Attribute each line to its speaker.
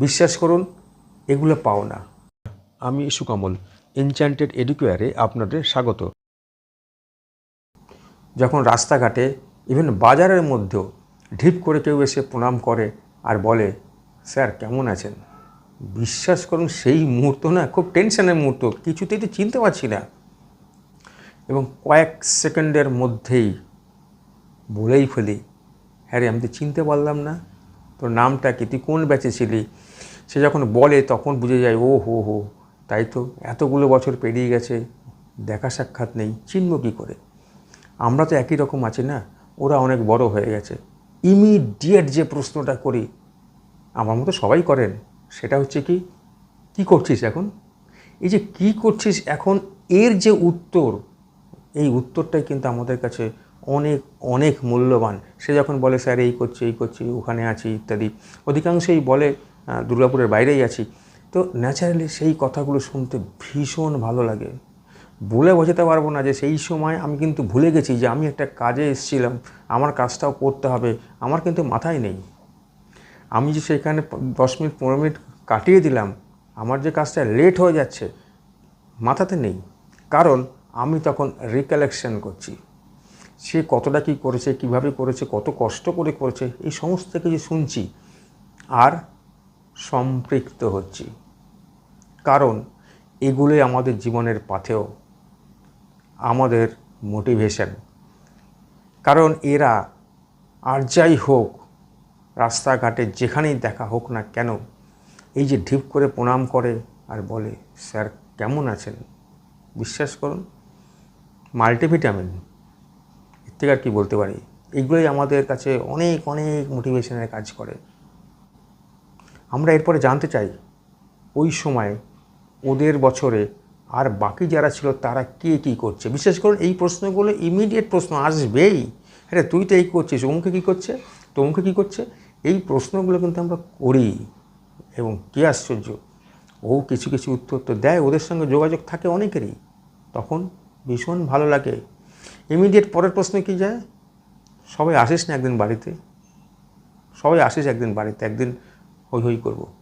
Speaker 1: বিশ্বাস করুন এগুলো পাও না। আমি সুকমল এনচ্যান্টেড এডুকেয়ারে আপনাদের স্বাগত। যখন রাস্তাঘাটে ইভেন বাজারের মধ্যেও ঢিপ করে কেউ এসে প্রণাম করে আর বলে স্যার কেমন আছেন? বিশ্বাস করুন সেই মুহূর্ত না খুব টেনশনের মুহূর্ত কিছুতেই তো চিনতে পারছি না। এবং কয়েক সেকেন্ডের মধ্যেই বলেই ফেলি হ্যাঁ রে আমি তো চিনতে পারলাম না। তোর নামটা কি? তুই কোন ব্যাচে ছিলি? সে যখন বলে, তখন বুঝে যায়, ও, হো হো। তাই তো এতগুলো বছর পেরিয়ে গেছে, দেখা সাক্ষাৎ নেই, চিনব কী করে? আমরা তো একই রকম আছি না? ওরা অনেক বড় হয়ে গেছে। ইমিডিয়েট যে প্রশ্নটা করি, আমার মতো সবাই করেন, সেটা হচ্ছে কি কি করছিস এখন? এই যে কি করছিস এখন, এর যে উত্তর, এই উত্তরটাই কিন্তু আমাদের কাছে অনেক অনেক মূল্যবান। সে যখন বলে, স্যার, এই করছি এই করছি, ওখানে আছি, ইত্যাদি, অধিকাংশই বলে দুর্গাপুরের বাইরেই আছি। তো ন্যাচারালি সেই কথাগুলো শুনতে ভীষণ ভালো লাগে। বলে বোঝাতে পারব না যে সেই সময় আমি কিন্তু ভুলে গেছি যে আমি একটা কাজে এসেছিলাম, আমার কাজটাও করতে হবে, আমার কিন্তু মাথায় নেই। আমি যে সেখানে দশ মিনিট, পনেরো মিনিট কাটিয়ে দিলাম, আমার যে কাজটা লেট হয়ে যাচ্ছে, মাথাতে নেই। কারণ আমি তখন রিকালেকশন করছি। সে কতটা কী করেছে, কীভাবে করেছে, কত কষ্ট করে করেছে, এই সমস্ত কিছু শুনছি আর সম্পৃক্ত হচ্ছি। কারণ এগুলোই আমাদের জীবনের পাথেও আমাদের মোটিভেশন কারণ এরা আর যাই হোক, রাস্তাঘাটে যেখানেই দেখা হোক না কেন, এই যে ঢিপ করে প্রণাম করে আর বলে, স্যার, কেমন আছেন? বিশ্বাস করুন, মাল্টিভিটামিন। থেকে আর কি বলতে পারি? এগুলোই আমাদের কাছে অনেক অনেক মোটিভেশনের কাজ করে। আমরা এরপরে জানতে চাই, ওই সময় ওদের বছরে আর বাকি যারা ছিল, তারা কে কী করছে? বিশেষ করে এই প্রশ্নগুলো ইমিডিয়েট প্রশ্ন আসবেই। হ্যাঁ তুই তো এই করছিস, অমুকে কী করছে? তমুকে কী করছে? এই প্রশ্নগুলো কিন্তু আমরা করি। এবং কী আশ্চর্য? ও কিছু কিছু উত্তর তো দেয়, ওদের সঙ্গে যোগাযোগ থাকে অনেকেরই। তখন ভীষণ ভালো লাগে ইমিডিয়েট পরের প্রশ্নে কি যায়? সবাই আসিস না একদিন বাড়িতে। সবাই আসিস একদিন বাড়িতে, একদিন হই হই করব।